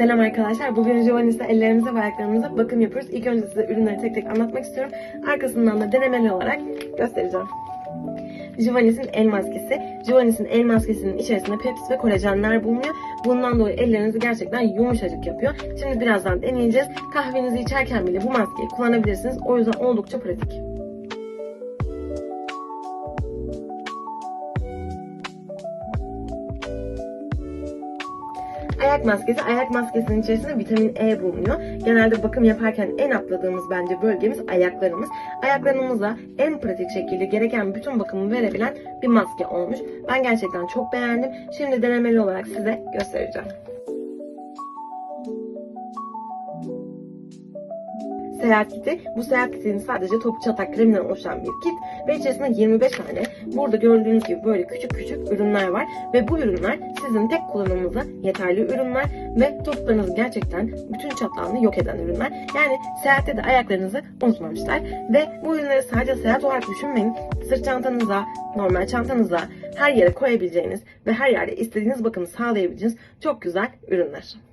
Selam arkadaşlar. Bugün Giovannis'le ellerimize ve ayaklarımıza bakım yapıyoruz. İlk önce size ürünleri tek tek anlatmak istiyorum. Arkasından da denemeli olarak göstereceğim. Giovannis'in el maskesi. Giovannis'in el maskesinin içerisinde peptis ve kolajenler bulunuyor. Bundan dolayı ellerinizi gerçekten yumuşacık yapıyor. Şimdi birazdan deneyeceğiz. Kahvenizi içerken bile bu maskeyi kullanabilirsiniz. O yüzden oldukça pratik. Ayak maskesi. Ayak maskesinin içerisinde vitamin E bulunuyor. Genelde bakım yaparken en atladığımız bence bölgemiz ayaklarımız. Ayaklarımıza en pratik şekilde gereken bütün bakımı verebilen bir maske olmuş. Ben gerçekten çok beğendim. Şimdi denemeli olarak size göstereceğim. Seyahat kiti. Bu seyahat kitinin sadece topu çatak kreminden oluşan bir kit ve içerisinde 25 tane burada gördüğünüz gibi böyle küçük küçük ürünler var ve bu ürünler sizin tek kullanımınıza yeterli ürünler ve topuklarınızı gerçekten bütün çatlağını yok eden ürünler. Yani seyahatte de ayaklarınızı unutmamışlar ve bu ürünleri sadece seyahat olarak düşünmeyin. Sırt çantanıza, normal çantanıza her yere koyabileceğiniz ve her yerde istediğiniz bakımı sağlayabileceğiniz çok güzel ürünler.